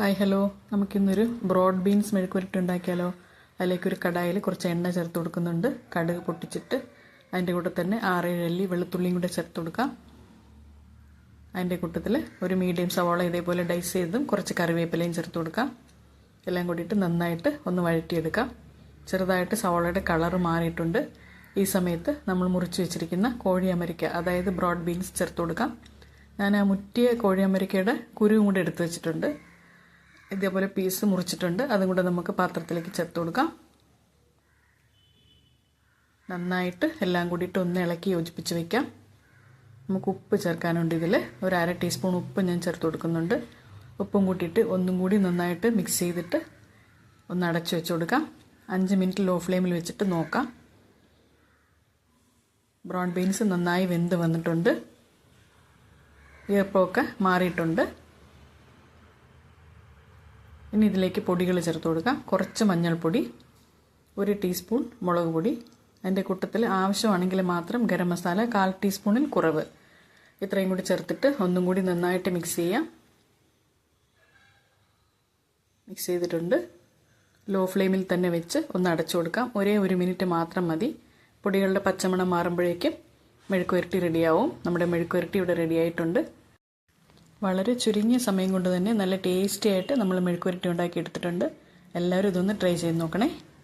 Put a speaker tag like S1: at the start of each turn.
S1: Hi hello. നമുക്കിന്നൊരു broad beans മെഴുക്കുരുട്ട് ഉണ്ടാക്കിയാലോ അതിലേക്ക് ഒരു കടായിൽ കുറച്ച് എണ്ണ ചേർത്ത് കൊടുക്കുന്നുണ്ട്. കടുക് പൊട്ടിച്ചിട്ട് അതിന്റെ കൂടെ തന്നെ ആറേഴ് അല്ലി വെളുത്തുള്ളിയും കൂടെ ചേർത്ത് കൊടുക്കാം. അതിന്റെ കൂട്ടത്തിൽ ഒരു മീഡിയം സവാള ഇതേപോലെ ഡൈസ് ചെയ്തതും കുറച്ച് കറിവേപ്പിലയും ചേർത്ത് കൊടുക്കാം. എല്ലാം കൂടിയിട്ട് നന്നായിട്ട് ഒന്ന് വഴറ്റിയെടുക്കാം. ചെറുതായിട്ട് സവാളയുടെ കളർ മാറിയിട്ടുണ്ട്. ഈ സമയത്ത് നമ്മൾ മുറിച്ച് വെച്ചിരിക്കുന്ന കോഴി അമരിക്ക അതായത് ബ്രോഡ് ബീൻസ് ചേർത്ത് കൊടുക്കാം. ഞാൻ ആ മുറ്റിയ കോഴി അമരിക്കയുടെ കുരുവും കൂടെ എടുത്ത് വെച്ചിട്ടുണ്ട്. ഇതേപോലെ പീസ് മുറിച്ചിട്ടുണ്ട്. അതും കൂടെ നമുക്ക് പാത്രത്തിലേക്ക് ചേർത്ത് കൊടുക്കാം. നന്നായിട്ട് എല്ലാം കൂടിയിട്ട് ഒന്ന് ഇളക്കി യോജിപ്പിച്ച് വെക്കാം. നമുക്ക് ഉപ്പ് ചേർക്കാനുണ്ട് ഇതിൽ ഒരു അര ടീസ്പൂൺ ഉപ്പ് ഞാൻ ചേർത്ത് കൊടുക്കുന്നുണ്ട്. ഉപ്പും കൂട്ടിയിട്ട് ഒന്നും കൂടി നന്നായിട്ട് മിക്സ് ചെയ്തിട്ട് ഒന്ന് അടച്ചു വെച്ച് കൊടുക്കാം. അഞ്ച് മിനിറ്റ് ലോ ഫ്ലെയിമിൽ വെച്ചിട്ട് നോക്കാം. ബ്രൗൺ ബീൻസ് നന്നായി വെന്ത് വന്നിട്ടുണ്ട്. ഈർപ്പമൊക്കെ മാറിയിട്ടുണ്ട്. ഇനി ഇതിലേക്ക് പൊടികൾ ചേർത്ത് കൊടുക്കാം. കുറച്ച് മഞ്ഞൾപ്പൊടി ഒരു ടീസ്പൂൺ മുളക് പൊടി. അതിന്റെ കൂട്ടത്തിൽ ആവശ്യമാണെങ്കിൽ മാത്രം ഗരം മസാല കാൽ ടീസ്പൂണിൽ കുറവ്. ഇത്രയും കൂടി ചേർത്തിട്ട് ഒന്നും കൂടി നന്നായിട്ട് മിക്സ് ചെയ്യാം. മിക്സ് ചെയ്തിട്ടുണ്ട്. ലോ ഫ്ലെയിമിൽ തന്നെ വെച്ച് ഒന്ന് അടച്ചു കൊടുക്കാം. ഒരേ ഒരു മിനിറ്റ് മാത്രം മതി. പൊടികളുടെ പച്ചമണം മാറുമ്പോഴേക്കും മെഴുക്കുവരട്ടി റെഡിയാവും നമ്മുടെ മെഴുക്കുവരട്ടി ഇവിടെ റെഡിയായിട്ടുണ്ട് വളരെ ചുരുങ്ങിയ സമയം കൊണ്ട് തന്നെ നല്ല ടേസ്റ്റി ആയിട്ട് നമ്മൾ മെഴുക്കുവരട്ടി ഉണ്ടാക്കി എടുത്തിട്ടുണ്ട് എല്ലാവരും ഇതൊന്ന് ട്രൈ ചെയ്ത് നോക്കണേ.